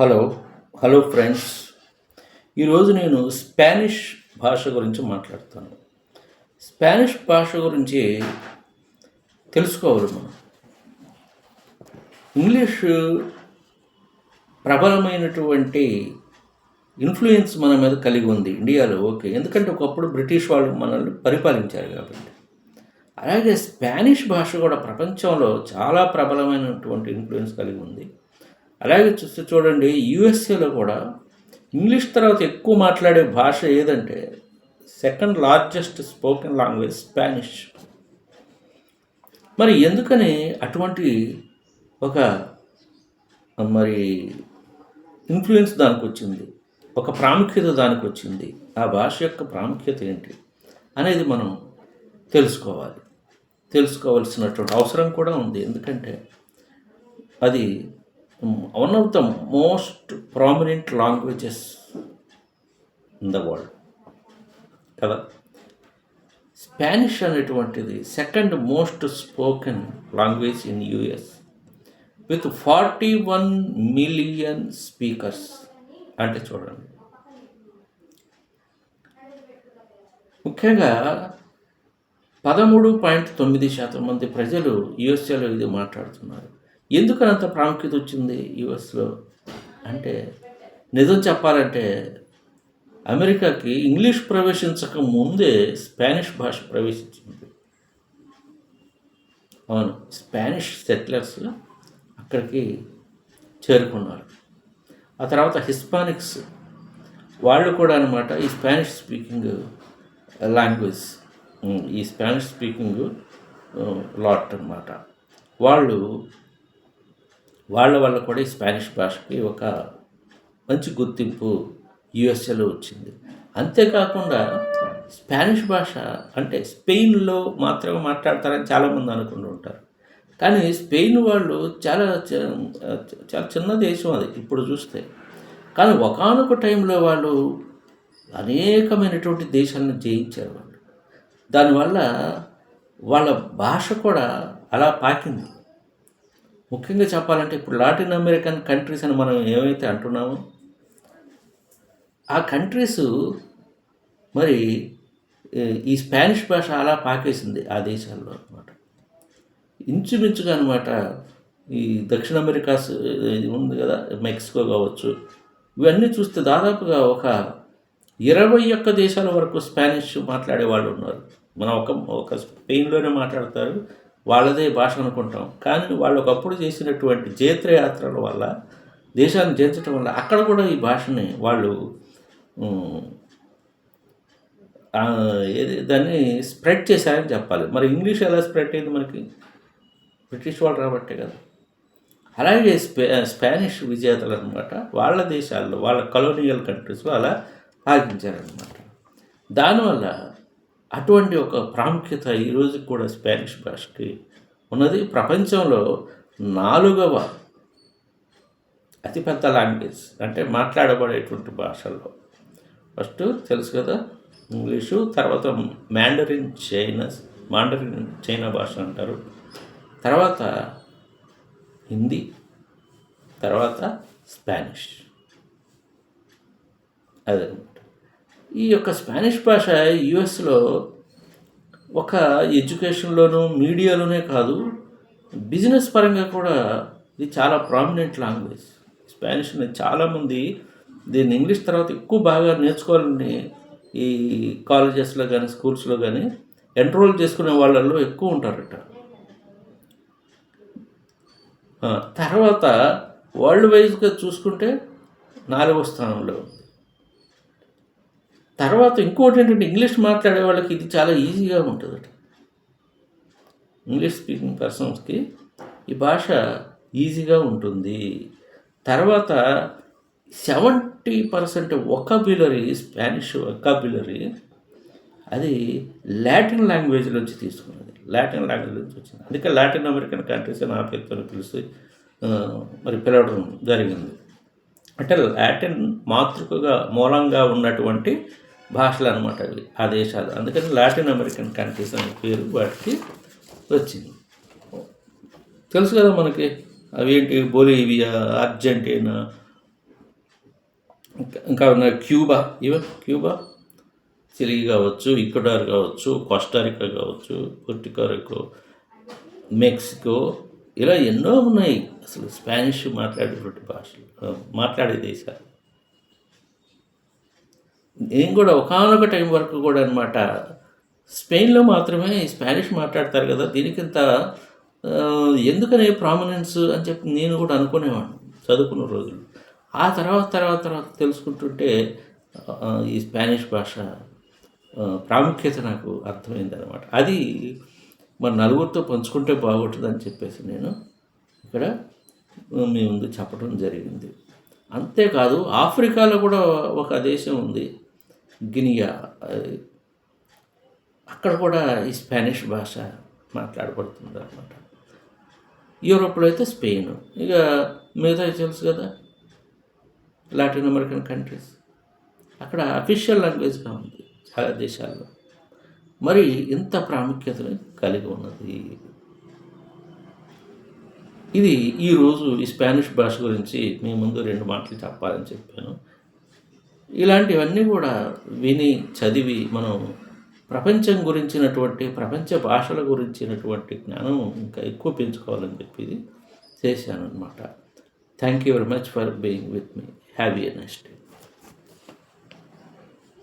Hello hello friends ఈరోజు నేను Spanish భాష గురించి మాట్లాడతాను. స్పానిష్ భాష గురించి తెలుసుకోవాలి మనం. ఇంగ్లీష్ ప్రబలమైనటువంటి ఇన్ఫ్లుయెన్స్ మన మీద కలిగి ఉంది ఇండియాలో ఓకే. ఎందుకంటే ఒకప్పుడు బ్రిటిష్ వాళ్ళు మనల్ని పరిపాలించారు కాబట్టి. అలాగే స్పానిష్ భాష కూడా ప్రపంచంలో చాలా ప్రబలమైనటువంటి ఇన్ఫ్లుయెన్స్ కలిగి ఉంది. అలాగే చూస్తే చూడండి యుఎస్ఏలో కూడా ఇంగ్లీష్ తర్వాత ఎక్కువ మాట్లాడే భాష ఏదంటే second largest spoken language Spanish. మరి ఎందుకని అటువంటి ఒక మరి ఇన్ఫ్లుయెన్స్ దానికి వచ్చింది ఒక ప్రాముఖ్యత దానికి వచ్చింది ఆ భాష యొక్క ప్రాముఖ్యత ఏంటి? అనేది మనం తెలుసుకోవాలి. తెలుసుకోవాల్సినటువంటి అవసరం కూడా ఉంది. ఎందుకంటే అది one of the most prominent languages in the world కదా? స్పానిష్ అనేటువంటిది second most spoken language in US with forty one million speakers అంటే చూడండి. ముఖ్యంగా పదమూడు పాయింట్ తొమ్మిది శాతం మంది ప్రజలు యుఎస్ఏలో ఇది మాట్లాడుతున్నారు. ఎందుకు అంత ప్రాముఖ్యత వచ్చింది యుఎస్లో అంటే నిజం చెప్పాలంటే అమెరికాకి ఇంగ్లీష్ ప్రవేశించక ముందే స్పానిష్ భాష ప్రవేశించింది. అవును స్పానిష్ సెటిలర్స్ అక్కడికి చేరుకున్నారు. ఆ తర్వాత హిస్పానిక్స్ వాళ్ళు కూడా అనమాట ఈ స్పానిష్ స్పీకింగ్ లాంగ్వేజ్ ఈ స్పానిష్ స్పీకింగ్ లాట్ అనమాట వాళ్ళు వాళ్ళ వల్ల కూడా ఈ స్పానిష్ భాషకి ఒక మంచి గుర్తింపు యుఎస్ఏలో వచ్చింది. అంతేకాకుండా స్పానిష్ భాష అంటే స్పెయిన్లో మాత్రమే మాట్లాడతారని చాలామంది అనుకుంటూ ఉంటారు. కానీ స్పెయిన్ వాళ్ళు చాలా చాలా చిన్న దేశం అది ఇప్పుడు చూస్తే. కానీ ఒకనొక టైంలో వాళ్ళు అనేకమైనటువంటి దేశాలను జయించారు వాళ్ళు. దానివల్ల వాళ్ళ భాష కూడా అలా పాకింది. ముఖ్యంగా చెప్పాలంటే ఇప్పుడు లాటిన్ అమెరికన్ కంట్రీస్ అని మనం ఏమైతే అంటున్నామో ఆ కంట్రీస్ మరి ఈ స్పానిష్ భాష అలా పాకేసింది ఆ దేశాల్లో అనమాట ఇంచుమించుగా అనమాట ఈ దక్షిణ అమెరికా ఇది ఉంది కదా మెక్సికో కావచ్చు ఇవన్నీ చూస్తే దాదాపుగా ఒక ఇరవై ఒక్క దేశాల వరకు స్పానిష్ మాట్లాడే వాళ్ళు ఉన్నారు. మనం ఒక ఒక స్పెయిన్లోనే మాట్లాడతారు వాళ్ళదే భాష అనుకుంటాం. కానీ వాళ్ళు ఒకప్పుడు చేసినటువంటి జేత్రయాత్రల వల్ల దేశాన్ని జయించడం వల్ల అక్కడ కూడా ఈ భాషని వాళ్ళు ఏది దాన్ని స్ప్రెడ్ చేశారని చెప్పాలి. మరి ఇంగ్లీష్ ఎలా స్ప్రెడ్ అయింది మనకి? బ్రిటిష్ వాళ్ళు రాబట్టే కదా. అలాగే స్పే స్పానిష్ విజేతలు అనమాట వాళ్ళ దేశాల్లో వాళ్ళ కలోనియల్ కంట్రీస్లో అలా ఆగించారనమాట దానివల్ల అటువంటి ఒక ప్రాముఖ్యత ఈరోజు కూడా స్పానిష్ భాషకి ఉన్నది. ప్రపంచంలో నాలుగవ అతిపెద్ద లాంగ్వేజ్ అంటే మాట్లాడబడేటువంటి భాషల్లో. ఫస్ట్ తెలుసు కదా ఇంగ్లీషు తర్వాత మ్యాండరిన్ చైనస్ మాండరిన్ చైనా భాష అంటారు. తర్వాత హిందీ తర్వాత స్పానిష్. అదే ఈ యొక్క స్పానిష్ భాష యుఎస్లో ఒక ఎడ్యుకేషన్లోనూ మీడియాలోనే కాదు బిజినెస్ పరంగా కూడా ఇది చాలా ప్రామినెంట్ లాంగ్వేజ్ స్పానిష్ అనేది చాలామంది దీన్ని ఇంగ్లీష్ తర్వాత ఎక్కువ బాగా నేర్చుకోవాలని ఈ కాలేజెస్లో కానీ స్కూల్స్లో కానీ ఎన్రోల్ చేసుకునే వాళ్ళల్లో ఎక్కువ ఉంటారట. తర్వాత వరల్డ్ వైజ్గా చూసుకుంటే నాలుగో స్థానంలో ఉంది తర్వాత ఇంకోటి ఏంటంటే ఇంగ్లీష్ మాట్లాడే వాళ్ళకి ఇది చాలా ఈజీగా ఉంటుందట. ఇంగ్లీష్ స్పీకింగ్ పర్సన్స్కి ఈ భాష ఈజీగా ఉంటుంది. తర్వాత seventy percent vocabulary Spanish vocabulary అది లాటిన్ లాంగ్వేజ్ నుంచి తీసుకున్నది. లాటిన్ లాంగ్వేజ్ నుంచి వచ్చింది. అందుకే లాటిన్ అమెరికన్ కంట్రీస్ నా పేరుతో పిలిచి మరి పిలవడం జరిగింది. అంటే లాటిన్ మాతృకగా మూలంగా ఉన్నటువంటి భాషలు అనమాట అవి ఆ దేశాలు. అందుకని లాటిన్ అమెరికన్ కంట్రీస్ అనే పేరు వాటికి వచ్చింది. తెలుసు కదా మనకి అవి ఏంటి బొలీవియా అర్జెంటీనా ఇంకా ఇంకా ఉన్న క్యూబా ఈవెన్ క్యూబా? చిలీ కావచ్చు ఇక్వడార్ కావచ్చు కోస్టారికా కావచ్చు పుర్టికారికో మెక్సికో ఇలా ఎన్నో ఉన్నాయి. అసలు స్పానిష్ మాట్లాడేటువంటి భాషలు మాట్లాడే దేశాలు. నేను కూడా ఒకనొక టైం వరకు కూడా అనమాట స్పెయిన్లో మాత్రమే ఈ స్పానిష్ మాట్లాడతారు కదా దీనికింత ఆ, ఎందుకనే ప్రామినెన్స్ అని చెప్పి నేను కూడా అనుకునేవాడిని చదువుకున్న రోజులు. ఆ తర్వాత తర్వాత తర్వాత తెలుసుకుంటుంటే ఈ స్పానిష్ భాష ప్రాముఖ్యత నాకు అర్థమైంది అనమాట అది మన నలుగురితో పంచుకుంటే బాగుంటుందని చెప్పేసి నేను ఇక్కడ మీ ముందు చెప్పడం జరిగింది. అంతేకాదు ఆఫ్రికాలో కూడా ఒక దేశం ఉంది. గినియా అది అక్కడ కూడా ఈ స్పానిష్ భాష మాట్లాడబడుతుంది అనమాట యూరోప్లో అయితే స్పెయిన్ ఇక మిగతా తెలుసు కదా లాటిన్ అమెరికన్ కంట్రీస్. అక్కడ అఫీషియల్ లాంగ్వేజ్గా ఉంది చాలా దేశాల్లో. మరి ఇంత ప్రాముఖ్యతను కలిగి ఉన్నది. ఇది ఈరోజు ఈ స్పానిష్ భాష గురించి మీ ముందు రెండు మాటలు చెప్పాలని చెప్పాను. ఇలాంటివన్నీ కూడా విని చదివి మనం ప్రపంచం గురించినటువంటి ప్రపంచ భాషల గురించినటువంటి జ్ఞానం ఇంకా ఎక్కువ పెంచుకోవాలని చెప్పి చేశాను అనమాట thank you very much for being with me have a next day